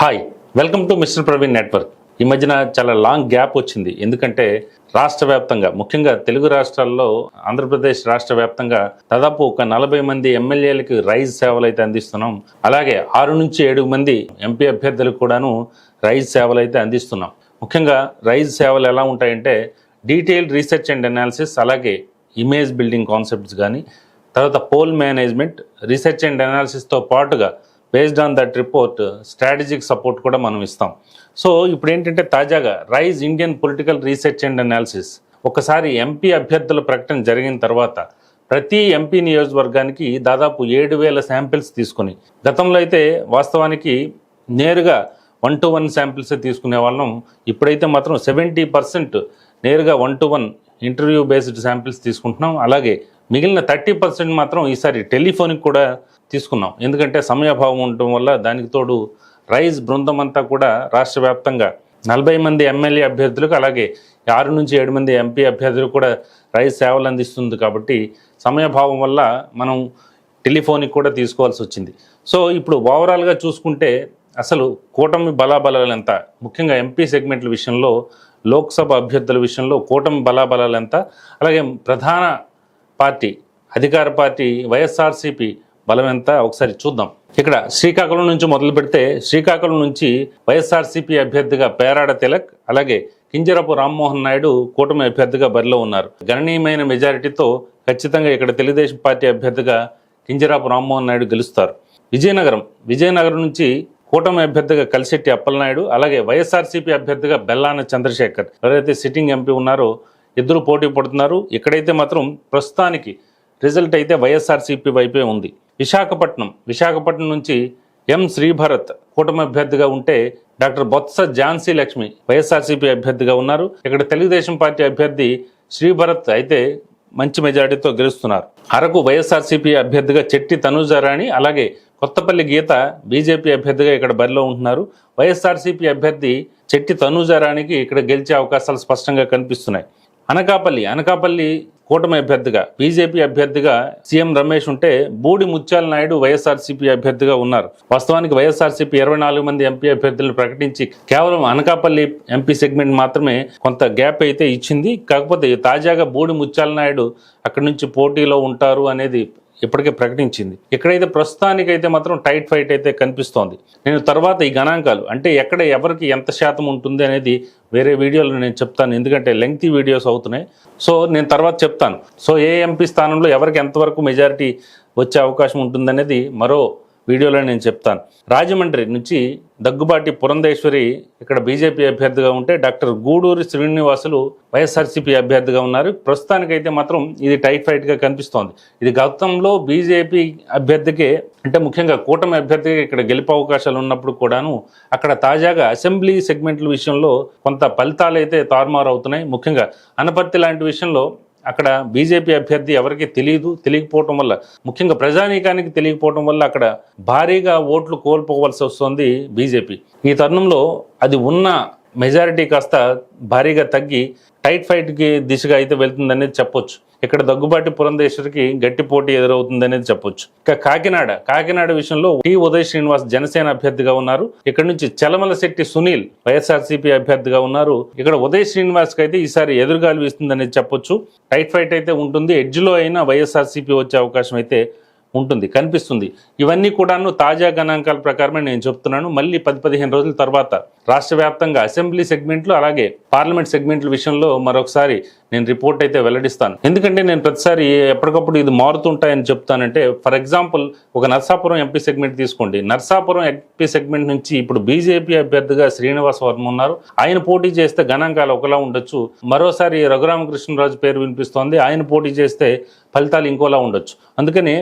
Hi welcome to mister Praveen network ఈ మధ్యన చాలా లాంగ్ గ్యాప్ వచ్చింది. ఎందుకంటే రాష్ట్ర వ్యాప్తంగా ముఖ్యంగా తెలుగు రాష్ట్రాల్లో ఆంధ్రప్రదేశ్ రాష్ట్ర వ్యాప్తంగా దాదాపు ఒక నలభై మంది ఎమ్మెల్యేలకు రైజ్ సేవలు అయితే అందిస్తున్నాం. అలాగే ఆరు నుంచి ఏడు మంది ఎంపీ అభ్యర్థులకు కూడాను రైజ్ సేవలు అయితే అందిస్తున్నాం. ముఖ్యంగా రైజ్ సేవలు ఎలా ఉంటాయంటే డీటెయిల్డ్ రీసెర్చ్ అండ్ అనాలిసిస్ అలాగే ఇమేజ్ బిల్డింగ్ కాన్సెప్ట్స్ కానీ తర్వాత పోల్ మేనేజ్మెంట్ రీసెర్చ్ అండ్ అనాలిసిస్తో పాటుగా based on that report strategic support కూడా మనం ఇస్తాం. సో ఇప్పుడు ఏంటంటే తాజాగా Rise Indian political research and analysis ఒకసారి ఎంపీ అభ్యర్థుల ప్రకటన జరిగిన తర్వాత ప్రతి ఎంపీ నియోజకవర్గానికి దాదాపు ఏడు వేల శాంపిల్స్ తీసుకుని గతంలో అయితే వాస్తవానికి నేరుగా వన్ టు వన్ శాంపిల్స్ తీసుకునే వాళ్ళం. ఇప్పుడైతే మాత్రం సెవెంటీ పర్సెంట్ నేరుగా one to one interview based samples తీసుకుంటున్నాం. అలాగే మిగిలిన థర్టీ పర్సెంట్ మాత్రం ఈసారి టెలిఫోన్కి కూడా తీసుకున్నాం. ఎందుకంటే సమయాభావం ఉండటం వల్ల దానికి తోడు రైజ్ బృందం అంతా కూడా రాష్ట్ర వ్యాప్తంగా నలభై మంది ఎమ్మెల్యే అభ్యర్థులకు అలాగే ఆరు నుంచి ఏడు మంది ఎంపీ అభ్యర్థులకు కూడా రైజ్ సేవలు అందిస్తుంది కాబట్టి సమయభావం వల్ల మనం టెలిఫోన్కి కూడా తీసుకోవాల్సి వచ్చింది. సో ఇప్పుడు ఓవరాల్గా చూసుకుంటే అసలు కూటమి బలాబలాలు ఎంత? ముఖ్యంగా ఎంపీ సెగ్మెంట్ల విషయంలో లోక్సభ అభ్యర్థుల విషయంలో కూటమి బలాబలాలు ఎంత? అలాగే ప్రధాన పార్టీ అధికార పార్టీ వైఎస్ఆర్సీపీ బలం ఎంత ఒకసారి చూద్దాం. ఇక్కడ శ్రీకాకుళం నుంచి మొదలు పెడితే శ్రీకాకుళం నుంచి వైఎస్ఆర్సీపీ అభ్యర్థిగా పేరాడ తిలక్ అలాగే కింజరపు రామ్మోహన్ నాయుడు కూటమి అభ్యర్థిగా బరిలో ఉన్నారు. గణనీయమైన మెజారిటీతో ఖచ్చితంగా ఇక్కడ తెలుగుదేశం పార్టీ అభ్యర్థిగా కింజరాపు రామ్మోహన్ నాయుడు గెలుస్తారు. విజయనగరం విజయనగరం నుంచి కూటమి అభ్యర్థిగా కలిశెట్టి అప్పలనాయుడు అలాగే వైఎస్ఆర్సీపీ అభ్యర్థిగా బెల్లాన చంద్రశేఖర్ ఎవరైతే సిట్టింగ్ ఎంపీ ఉన్నారో ఇద్దరు పోటీ పడుతున్నారు. ఇక్కడైతే మాత్రం ప్రస్తుతానికి రిజల్ట్ అయితే వైఎస్ఆర్సీపీ వైపే ఉంది. విశాఖపట్నం విశాఖపట్నం నుంచి ఎం శ్రీభరత్ కూటమి అభ్యర్థిగా ఉంటే డాక్టర్ బొత్స ఝాన్సీ లక్ష్మి వైఎస్ఆర్సీపీ అభ్యర్థిగా ఉన్నారు. ఇక్కడ తెలుగుదేశం పార్టీ అభ్యర్థి శ్రీభరత్ అయితే మంచి మెజారిటీతో గెలుస్తున్నారు. అరకు వైఎస్ఆర్సీపీ అభ్యర్థిగా చెట్టి తనూజారాణి అలాగే కొత్తపల్లి గీత బీజేపీ అభ్యర్థిగా ఇక్కడ బరిలో ఉంటున్నారు. వైఎస్ఆర్సీపీ అభ్యర్థి చెట్టి తనూజారానికి ఇక్కడ గెలిచే అవకాశాలు స్పష్టంగా కనిపిస్తున్నాయి. అనకాపల్లి అనకాపల్లి కూటమి అభ్యర్థిగా బీజేపీ అభ్యర్థిగా సీఎం రమేష్ ఉంటే బూడి ముత్యాల నాయుడు వైఎస్ఆర్సీపీ అభ్యర్థిగా ఉన్నారు. వాస్తవానికి వైఎస్ఆర్సీపీ ఇరవై నాలుగు మంది ఎంపీ అభ్యర్థులను ప్రకటించి కేవలం అనకాపల్లి ఎంపీ సెగ్మెంట్ మాత్రమే కొంత గ్యాప్ అయితే ఇచ్చింది. కాకపోతే తాజాగా బూడి ముత్యాల నాయుడు అక్కడి నుంచి పోటీలో ఉంటారు అనేది ఇప్పటికే ప్రకటించింది. ఇక్కడైతే ప్రస్తుతానికైతే మాత్రం టైట్ ఫైట్ అయితే కనిపిస్తోంది. నేను తర్వాత ఈ గణాంకాలు అంటే ఎక్కడ ఎవరికి ఎంత శాతం ఉంటుంది అనేది వేరే వీడియోలో నేను చెప్తాను. ఎందుకంటే లెంగ్తీ వీడియోస్ అవుతున్నాయి. సో నేను తర్వాత చెప్తాను. సో ఏ ఎంపీ స్థానంలో ఎవరికి ఎంతవరకు మెజారిటీ వచ్చే అవకాశం ఉంటుందనేది మరో వీడియోలో నేను చెప్తాను. రాజమండ్రి నుంచి దగ్గుబాటి పురంధేశ్వరి ఇక్కడ బీజేపీ అభ్యర్థిగా ఉంటే డాక్టర్ గూడూరి శ్రీనివాసులు వైఎస్ఆర్సీపీ అభ్యర్థిగా ఉన్నారు. ప్రస్తుతానికైతే మాత్రం ఇది టైఫాయిడ్గా కనిపిస్తోంది. ఇది గతంలో బీజేపీ అభ్యర్థికే అంటే ముఖ్యంగా కూటమి అభ్యర్థిగా ఇక్కడ గెలుపు అవకాశాలు ఉన్నప్పుడు కూడాను అక్కడ తాజాగా అసెంబ్లీ సెగ్మెంట్ల విషయంలో కొంత ఫలితాలు అయితే తారుమారు అవుతున్నాయి ముఖ్యంగా అనపర్తి లాంటి విషయంలో అక్కడ బీజేపీ అభ్యర్థి ఎవరికి తెలియదు తెలియకపోవటం వల్ల ముఖ్యంగా ప్రజానీకానికి తెలియకపోవటం వల్ల అక్కడ భారీగా ఓట్లు కోల్పోవలసి వస్తుంది బీజేపీ. ఈ తరుణంలో అది ఉన్న మెజారిటీ కాస్త భారీగా తగ్గి టైట్ ఫైట్కి దిశగా అయితే వెళ్తుందనేది చెప్పొచ్చు. ఇక్కడ దగ్గుబాటి పురంధేశ్వరికి గట్టి పోటీ ఎదురవుతుందనేది చెప్పొచ్చు. ఇక కాకినాడ కాకినాడ విషయంలో టి ఉదయ్ శ్రీనివాస్ జనసేన అభ్యర్థిగా ఉన్నారు. ఇక్కడ నుంచి చలమల శెట్టి సునీల్ వైఎస్ఆర్సీపీ అభ్యర్థిగా ఉన్నారు. ఇక్కడ ఉదయ్ శ్రీనివాస్ అయితే ఈసారి ఎదురుగాలు వీస్తుందనేది చెప్పొచ్చు. టైట్ ఫైట్ అయితే ఉంటుంది. ఎడ్జ్లో అయినా వైఎస్ఆర్సీపీ వచ్చే అవకాశం అయితే ఉంటుంది కనిపిస్తుంది. ఇవన్నీ కూడాను తాజా గణాంకాల ప్రకారమే నేను చెప్తున్నాను. మళ్ళీ పది పదిహేను రోజుల తర్వాత రాష్ట్ర వ్యాప్తంగా అసెంబ్లీ సెగ్మెంట్లు అలాగే పార్లమెంట్ సెగ్మెంట్ల విషయంలో మరొకసారి నేను రిపోర్ట్ అయితే వెల్లడిస్తాను. ఎందుకంటే నేను ప్రతిసారి ఎప్పటికప్పుడు ఇది మారుతుంటాయని చెప్తానంటే ఫర్ ఎగ్జాంపుల్ ఒక నర్సాపురం ఎంపీ సెగ్మెంట్ తీసుకోండి. నర్సాపురం ఎంపీ సెగ్మెంట్ నుంచి ఇప్పుడు బీజేపీ అభ్యర్థిగా శ్రీనివాస వర్మ ఉన్నారు. ఆయన పోటీ చేస్తే గణాంకాలు ఒకలా ఉండొచ్చు. మరోసారి రఘురామకృష్ణరాజు పేరు వినిపిస్తోంది. ఆయన పోటీ చేస్తే ఫలితాలు ఇంకోలా ఉండొచ్చు. అందుకని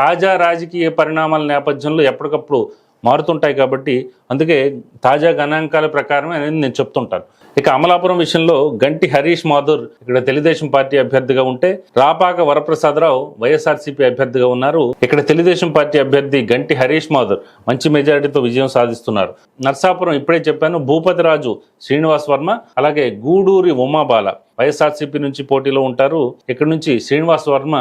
తాజా రాజకీయ పరిణామాల నేపథ్యంలో ఎప్పటికప్పుడు మారుతుంటాయి కాబట్టి అందుకే తాజా గణాంకాల ప్రకారమే అనేది నేను చెప్తుంటాను. ఇక అమలాపురం విషయంలో గంటి హరీష్ మాధుర్ ఇక్కడ తెలుగుదేశం పార్టీ అభ్యర్థిగా ఉంటే రాపాక వరప్రసాదరావు వైఎస్ఆర్సీపీ అభ్యర్థిగా ఉన్నారు. ఇక్కడ తెలుగుదేశం పార్టీ అభ్యర్థి గంటి హరీష్ మాధుర్ మంచి మెజారిటీతో విజయం సాధిస్తున్నారు. నర్సాపురం ఇప్పుడే చెప్పాను భూపతి రాజు శ్రీనివాస్ వర్మ అలాగే గూడూరి ఉమాబాల. వైఎస్ఆర్సీపీ నుంచి పోటీలో ఉంటారు. ఇక్కడ నుంచి శ్రీనివాస్ వర్మ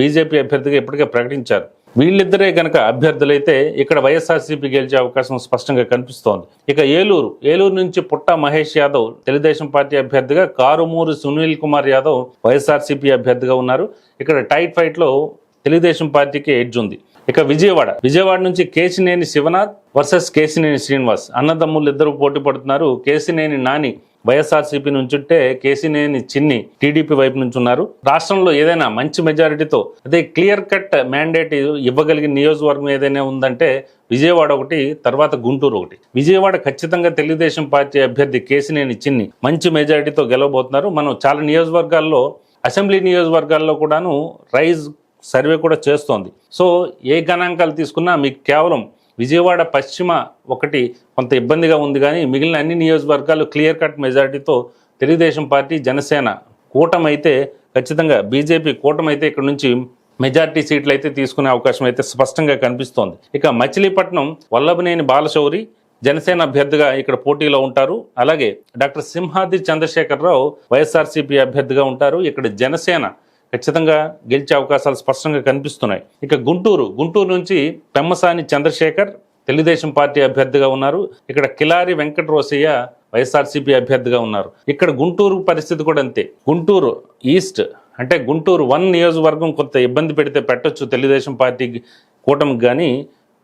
బీజేపీ అభ్యర్థిగా ఇప్పటికే ప్రకటించారు. వీళ్ళిద్దరే గనక అభ్యర్థులైతే ఇక్కడ వైఎస్ఆర్సీపీ గెలిచే అవకాశం స్పష్టంగా కనిపిస్తోంది. ఇక ఏలూరు ఏలూరు నుంచి పుట్ట మహేష్ యాదవ్ తెలుగుదేశం పార్టీ అభ్యర్థిగా కారుమూరు సునీల్ కుమార్ యాదవ్ వైఎస్ఆర్సీపీ అభ్యర్థిగా ఉన్నారు. ఇక్కడ టైట్ ఫైట్లో తెలుగుదేశం పార్టీకి ఎడ్జ్ ఉంది. ఇక విజయవాడ విజయవాడ నుంచి కేసినేని శివనాథ్ వర్సెస్ కేసినేని శ్రీనివాస్ అన్నదమ్ములు ఇద్దరు పోటీ పడుతున్నారు. కేసినేని నాని వైఎస్ఆర్సీపీ నుంచి ఉంటే కేసినేని చిన్ని టీడీపీ వైపు నుంచి ఉన్నారు రాష్ట్రంలో ఏదైనా మంచి మెజారిటీతో అదే క్లియర్ కట్ మ్యాండేట్ ఇవ్వగలిగిన నియోజకవర్గం ఏదైనా ఉందంటే విజయవాడ ఒకటి తర్వాత గుంటూరు ఒకటి. విజయవాడ ఖచ్చితంగా తెలుగుదేశం పార్టీ అభ్యర్థి కేసినేని చిన్ని మంచి మెజారిటీతో గెలవబోతున్నారు. మనం చాలా నియోజకవర్గాల్లో అసెంబ్లీ నియోజకవర్గాల్లో కూడాను రైజ్ సర్వే కూడా చేస్తోంది. సో ఏ గణాంకాలు తీసుకున్నా మీకు కేవలం విజయవాడ పశ్చిమ ఒకటి కొంత ఇబ్బందిగా ఉంది కానీ మిగిలిన అన్ని నియోజకవర్గాలు క్లియర్ కట్ మెజారిటీతో తెలుగుదేశం పార్టీ జనసేన కూటమైతే ఖచ్చితంగా బీజేపీ కూటమైతే ఇక్కడ నుంచి మెజార్టీ సీట్లు అయితే తీసుకునే అవకాశం అయితే స్పష్టంగా కనిపిస్తోంది. ఇక మచిలీపట్నం వల్లభనేని బాలశౌరి జనసేన అభ్యర్థిగా ఇక్కడ పోటీలో ఉంటారు. అలాగే డాక్టర్ సింహాద్రి చంద్రశేఖరరావు వైఎస్ఆర్సీపీ అభ్యర్థిగా ఉంటారు. ఇక్కడ జనసేన ఖచ్చితంగా గెలిచే అవకాశాలు స్పష్టంగా కనిపిస్తున్నాయి. ఇక గుంటూరు గుంటూరు నుంచి పెమ్మసాని చంద్రశేఖర్ తెలుగుదేశం పార్టీ అభ్యర్థిగా ఉన్నారు. ఇక్కడ కిలారి వెంకటరోసయ్య వైఎస్ఆర్సీపీ అభ్యర్థిగా ఉన్నారు. ఇక్కడ గుంటూరు పరిస్థితి కూడా అంతే. గుంటూరు ఈస్ట్ అంటే గుంటూరు వన్ నియోజకవర్గం కొంత ఇబ్బంది పెడితే పెట్టొచ్చు తెలుగుదేశం పార్టీ కూటమికి కానీ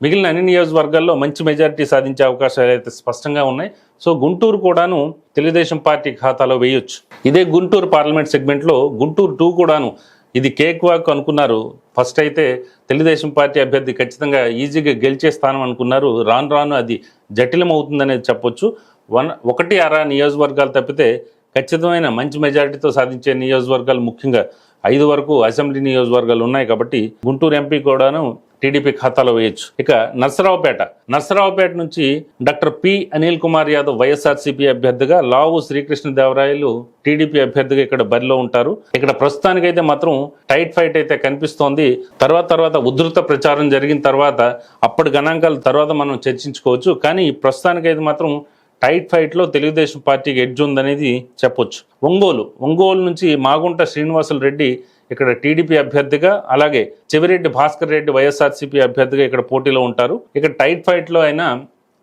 మిగిలిన అన్ని నియోజకవర్గాల్లో మంచి మెజారిటీ సాధించే అవకాశాలు అయితే స్పష్టంగా ఉన్నాయి. సో గుంటూరు కూడాను తెలుగుదేశం పార్టీ ఖాతాలో వేయొచ్చు. ఇదే గుంటూరు పార్లమెంట్ సెగ్మెంట్లో గుంటూరు టూ కూడాను ఇది కేక్ వాక్ అనుకున్నారు. ఫస్ట్ అయితే తెలుగుదేశం పార్టీ అభ్యర్థి ఖచ్చితంగా ఈజీగా గెలిచే స్థానం అనుకున్నారు. రాను రాను అది జటిలమవుతుందనేది చెప్పొచ్చు. వన్ ఒకటి అర నియోజకవర్గాలు తప్పితే ఖచ్చితమైన మంచి మెజారిటీతో సాధించే నియోజకవర్గాలు ముఖ్యంగా ఐదు వరకు అసెంబ్లీ నియోజకవర్గాలు ఉన్నాయి కాబట్టి గుంటూరు ఎంపీ కూడాను టీడీపీ ఖాతాలో వేయొచ్చు. ఇక నర్సరావుపేట. నర్సరావుపేట నుంచి డాక్టర్ పి అనిల్ కుమార్ యాదవ్ వైఎస్ఆర్సీపీ అభ్యర్థిగా లావు శ్రీకృష్ణదేవరాయలు టీడీపీ అభ్యర్థిగా ఇక్కడ బరిలో ఉంటారు. ఇక్కడ ప్రస్తుతానికైతే మాత్రం టైట్ ఫైట్ అయితే కనిపిస్తోంది. తర్వాత తర్వాత ఉధృత ప్రచారం జరిగిన తర్వాత అప్పటి గణాంకాల తర్వాత మనం చర్చించుకోవచ్చు. కానీ ప్రస్తుతానికైతే మాత్రం టైట్ ఫైట్లో తెలుగుదేశం పార్టీకి ఎడ్జ్ ఉందనేది చెప్పొచ్చు. ఒంగోలు. ఒంగోలు నుంచి మాగుంట శ్రీనివాసులు రెడ్డి ఇక్కడ టీడీపీ అభ్యర్థిగా అలాగే చెవిరెడ్డి భాస్కర్ రెడ్డి వైఎస్ఆర్సీపీ అభ్యర్థిగా ఇక్కడ పోటీలో ఉంటారు. ఇక్కడ టైట్ ఫైట్లో అయినా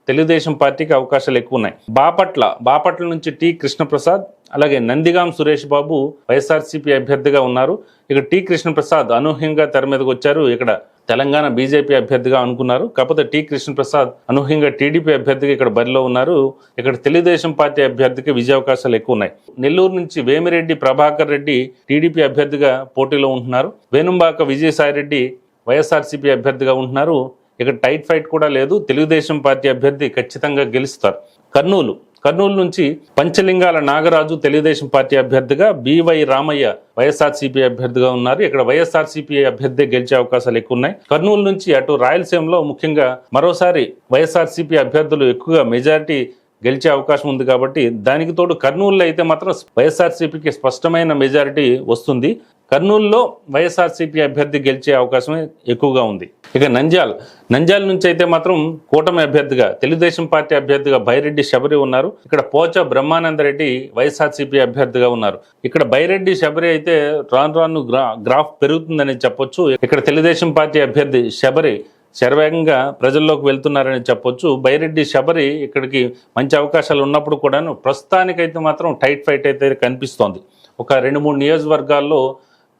తెలుగుదేశం పార్టీకి అవకాశాలు ఎక్కువ ఉన్నాయి బాపట్ల బాపట్ల నుంచి టి కృష్ణప్రసాద్ అలాగే నందిగాం సురేష్ బాబు వైఎస్ఆర్సీపీ అభ్యర్థిగా ఉన్నారు. ఇక టి కృష్ణప్రసాద్ అనూహ్యంగా తెర మీదకి వచ్చారు. ఇక్కడ తెలంగాణ బీజేపీ అభ్యర్థిగా అనుకున్నారు. కాకపోతే టి. కృష్ణప్రసాద్ అనూహ్యంగా టీడీపీ అభ్యర్థిగా ఇక్కడ బరిలో ఉన్నారు. ఇక్కడ తెలుగుదేశం పార్టీ అభ్యర్థికి విజయావకాశాలు ఎక్కువ ఉన్నాయి. నెల్లూరు నుంచి వేమిరెడ్డి ప్రభాకర్ రెడ్డి టీడీపీ అభ్యర్థిగా పోటీలో ఉంటున్నారు. వేణుంబాక విజయసాయి రెడ్డి వైఎస్ఆర్సీపీ అభ్యర్థిగా ఉంటున్నారు. ఇక్కడ టైట్ ఫైట్ కూడా లేదు. తెలుగుదేశం పార్టీ అభ్యర్థి ఖచ్చితంగా గెలుస్తారు. కర్నూలు కర్నూలు నుంచి పంచలింగాల నాగరాజు తెలుగుదేశం పార్టీ అభ్యర్థిగా బివై రామయ్య వైఎస్ఆర్సీపీ అభ్యర్థిగా ఉన్నారు. ఇక్కడ వైఎస్ఆర్సీపీ అభ్యర్థి గెలిచే అవకాశాలు ఎక్కువ ఉన్నాయి. కర్నూలు నుంచి అటు రాయలసీమలో ముఖ్యంగా మరోసారి వైఎస్ఆర్సీపీ అభ్యర్థులు ఎక్కువగా మెజారిటీ గెలిచే అవకాశం ఉంది కాబట్టి దానికి తోడు కర్నూలులో అయితే మాత్రం వైఎస్ఆర్సీపీకి స్పష్టమైన మెజారిటీ వస్తుంది. కర్నూలులో వైఎస్ఆర్సీపీ అభ్యర్థి గెలిచే అవకాశం ఎక్కువగా ఉంది. ఇక నంజాల్ నంజాల్ నుంచి అయితే మాత్రం కూటమి అభ్యర్థిగా తెలుగుదేశం పార్టీ అభ్యర్థిగా బైరెడ్డి శబరి ఉన్నారు. ఇక్కడ పోచ బ్రహ్మానందరెడ్డి వైఎస్ఆర్సీపీ అభ్యర్థిగా ఉన్నారు. ఇక్కడ బైరెడ్డి శబరి అయితే రాను రాను గ్రా గ్రాఫ్ పెరుగుతుందని చెప్పొచ్చు. ఇక్కడ తెలుగుదేశం పార్టీ అభ్యర్థి శబరి శరవేగంగా ప్రజల్లోకి వెళ్తున్నారని చెప్పొచ్చు. బైరెడ్డి శబరి ఇక్కడికి మంచి అవకాశాలు ఉన్నప్పుడు కూడాను ప్రస్తుతానికైతే మాత్రం టైట్ ఫైట్ అయితే కనిపిస్తోంది. ఒక రెండు మూడు నియోజకవర్గాల్లో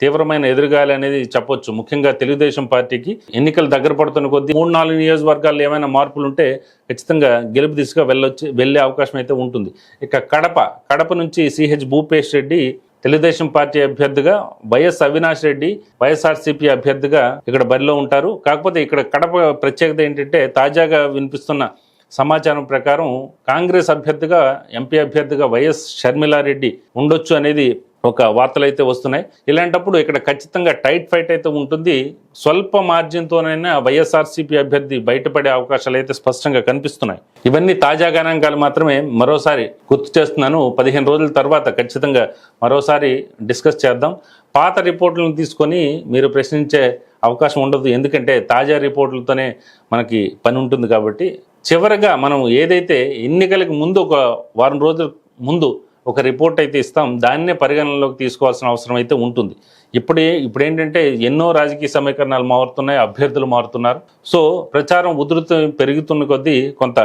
తీవ్రమైన ఎదురుగాలి అనేది చెప్పొచ్చు. ముఖ్యంగా తెలుగుదేశం పార్టీకి ఎన్నికలు దగ్గర పడుతున్న కొద్దీ మూడు నాలుగు నియోజకవర్గాల్లో ఏమైనా మార్పులు ఉంటే ఖచ్చితంగా గెలుపు దిశగా వెళ్ళొచ్చి వెళ్ళే అవకాశం అయితే ఉంటుంది. ఇక కడప కడప నుంచి సిహెచ్ భూపేష్ రెడ్డి తెలుగుదేశం పార్టీ అభ్యర్థిగా వైఎస్ అవినాష్ రెడ్డి వైఎస్ఆర్సీపీ అభ్యర్థిగా ఇక్కడ బరిలో ఉంటారు. కాకపోతే ఇక్కడ కడప ప్రత్యేకత ఏంటంటే తాజాగా వినిపిస్తున్న సమాచారం ప్రకారం కాంగ్రెస్ అభ్యర్థిగా ఎంపీ అభ్యర్థిగా వైఎస్ షర్మిలారెడ్డి ఉండొచ్చు అనేది ఒక వార్తలు అయితే వస్తున్నాయి. ఇలాంటప్పుడు ఇక్కడ ఖచ్చితంగా టైట్ ఫైట్ అయితే ఉంటుంది. స్వల్ప మార్జిన్తోనైనా వైఎస్ఆర్సీపీ అభ్యర్థి బయటపడే అవకాశాలు అయితే స్పష్టంగా కనిపిస్తున్నాయి. ఇవన్నీ తాజా గణాంకాలు మాత్రమే మరోసారి గుర్తు చేస్తున్నాను. పదిహేను రోజుల తర్వాత ఖచ్చితంగా మరోసారి డిస్కస్ చేద్దాం. పాత రిపోర్టులను తీసుకొని మీరు ప్రశ్నించే అవకాశం ఉండదు. ఎందుకంటే తాజా రిపోర్టులతోనే మనకి పని ఉంటుంది కాబట్టి చివరగా మనం ఏదైతే ఎన్నికలకు ముందు ఒక వారం రోజుల ముందు ఒక రిపోర్ట్ అయితే ఇస్తాం. దాన్నే పరిగణనలోకి తీసుకోవాల్సిన అవసరం అయితే ఉంటుంది. ఇప్పుడే ఇప్పుడు ఏంటంటే ఎన్నో రాజకీయ సమీకరణాలు మారుతున్నాయి అభ్యర్థులు మారుతున్నారు. సో ప్రచారం ఉధృతం పెరుగుతున్న కొద్దీ కొంత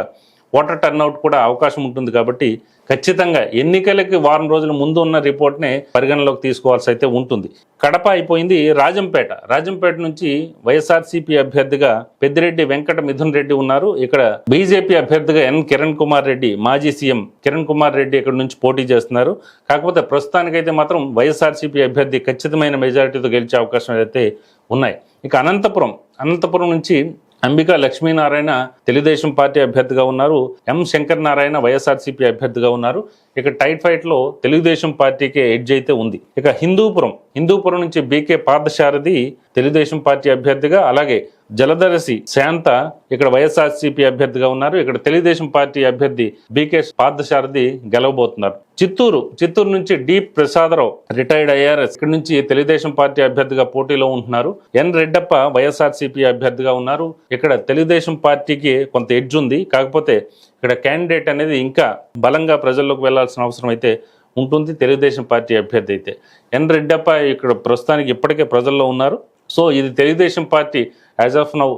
ఓటర్ టర్న్అవుట్ కూడా అవకాశం ఉంటుంది కాబట్టి ఖచ్చితంగా ఎన్నికలకి వారం రోజుల ముందు ఉన్న రిపోర్ట్నే పరిగణలోకి తీసుకోవాల్సి అయితే ఉంటుంది. కడప అయిపోయింది రాజంపేట. రాజంపేట నుంచి వైఎస్ఆర్సీపీ అభ్యర్థిగా పెద్దిరెడ్డి వెంకట మిథున్ రెడ్డి ఉన్నారు. ఇక్కడ బీజేపీ అభ్యర్థిగా ఎన్ కిరణ్ కుమార్ రెడ్డి మాజీ సీఎం కిరణ్ కుమార్ రెడ్డి ఇక్కడ నుంచి పోటీ చేస్తున్నారు. కాకపోతే ప్రస్తుతానికైతే మాత్రం వైఎస్ఆర్సీపీ అభ్యర్థి ఖచ్చితమైన మెజారిటీతో గెలిచే అవకాశం అయితే ఉన్నాయి. ఇక అనంతపురం అనంతపురం నుంచి అంబికా లక్ష్మీనారాయణ తెలుగుదేశం పార్టీ అభ్యర్థిగా ఉన్నారు. ఎం శంకర్ నారాయణ వైఎస్ఆర్సీపీ అభ్యర్థిగా ఉన్నారు. ఇక టైట్ ఫైట్లో తెలుగుదేశం పార్టీకి ఎడ్జ్ అయితే ఉంది. ఇక హిందూపురం హిందూపురం నుంచి బీకే పార్థసారథి తెలుగుదేశం పార్టీ అభ్యర్థిగా అలాగే జలధరసి శాంత ఇక్కడ వైఎస్ఆర్సీపీ అభ్యర్థిగా ఉన్నారు. ఇక్కడ తెలుగుదేశం పార్టీ అభ్యర్థి బీకే పార్థసారథి గెలవబోతున్నారు. చిత్తూరు చిత్తూరు నుంచి డి ప్రసాదరావు రిటైర్డ్ ఐఆర్ఎస్. ఇక్కడ నుంచి తెలుగుదేశం పార్టీ అభ్యర్థిగా పోటీలో ఉంటున్నారు. ఎన్ రెడ్డప్ప వైఎస్ఆర్సీపీ అభ్యర్థిగా ఉన్నారు. ఇక్కడ తెలుగుదేశం పార్టీకి కొంత ఎడ్జ్ ఉంది. కాకపోతే ఇక్కడ క్యాండిడేట్ అనేది ఇంకా బలంగా ప్రజల్లోకి వెళ్ళాల్సిన అవసరం అయితే ఉంటుంది. తెలుగుదేశం పార్టీ అభ్యర్థి అయితే. ఎన్ రెడ్డప్ప ఇక్కడ ప్రస్తుతానికి ఇప్పటికే ప్రజల్లో ఉన్నారు. సో ఇది Telugu Desam party as of now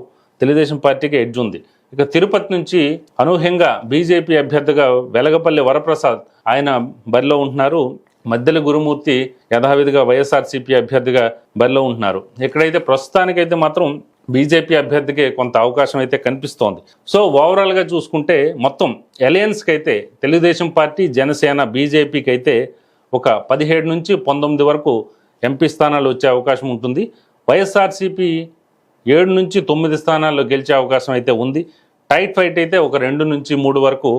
Telugu Desam పార్టీకి ఎడ్జ్ ఉంది. ఇక తిరుపతి నుంచి అనూహ్యంగా బీజేపీ అభ్యర్థిగా వెలగపల్లి వరప్రసాద్ ఆయన బరిలో ఉంటున్నారు. మద్దెల గురుమూర్తి యథావిధిగా వైఎస్ఆర్సీపీ అభ్యర్థిగా బరిలో ఉంటున్నారు. ఇక్కడైతే ప్రస్తుతానికైతే మాత్రం బీజేపీ అభ్యర్థికి కొంత అవకాశం అయితే కనిపిస్తోంది. సో ఓవరాల్గా చూసుకుంటే మొత్తం అలయన్స్కి అయితే తెలుగుదేశం పార్టీ జనసేన బీజేపీకి అయితే ఒక పదిహేడు నుంచి పంతొమ్మిది వరకు ఎంపీ స్థానాలు వచ్చే అవకాశం ఉంటుంది. వైఎస్ఆర్సీపీ ఏడు నుంచి తొమ్మిది స్థానాల్లో గెలిచే అవకాశం అయితే ఉంది. టైట్ ఫైట్ అయితే ఒక రెండు నుంచి మూడు వరకు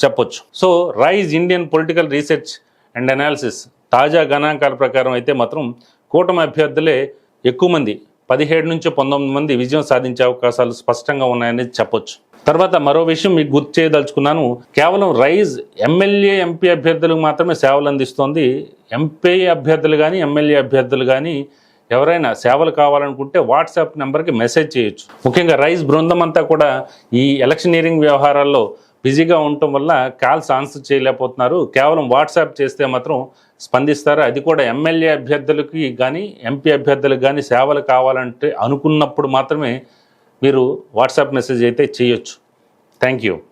చెప్పొచ్చు. So Rise Indian political research and analysis తాజా గణాంకాల ప్రకారం అయితే మాత్రం కూటమి అభ్యర్థులే ఎక్కువ మంది పదిహేడు నుంచి పంతొమ్మిది మంది విజయం సాధించే అవకాశాలు స్పష్టంగా ఉన్నాయని చెప్పొచ్చు. తర్వాత మరో విషయం మీకు గుర్తు చేయదలుచుకున్నాను. కేవలం రైజ్ ఎమ్మెల్యే ఎంపీ అభ్యర్థులకు మాత్రమే సేవలు అందిస్తోంది. ఎంపీ అభ్యర్థులు కానీ ఎమ్మెల్యే అభ్యర్థులు కానీ ఎవరైనా సేవలు కావాలనుకుంటే వాట్సాప్ నెంబర్కి మెసేజ్ చేయొచ్చు. ముఖ్యంగా రైస్ బృందం అంతా కూడా ఈ ఎలక్షనీరింగ్ వ్యవహారాల్లో బిజీగా ఉండటం వల్ల కాల్స్ ఆన్సర్ చేయలేకపోతున్నారు. కేవలం వాట్సాప్ చేస్తే మాత్రం స్పందిస్తారు. అది కూడా ఎమ్మెల్యే అభ్యర్థులకి కానీ ఎంపీ అభ్యర్థులకు కానీ సేవలు కావాలంటే అనుకున్నప్పుడు మాత్రమే మీరు వాట్సాప్ మెసేజ్ అయితే చేయొచ్చు. Thank you.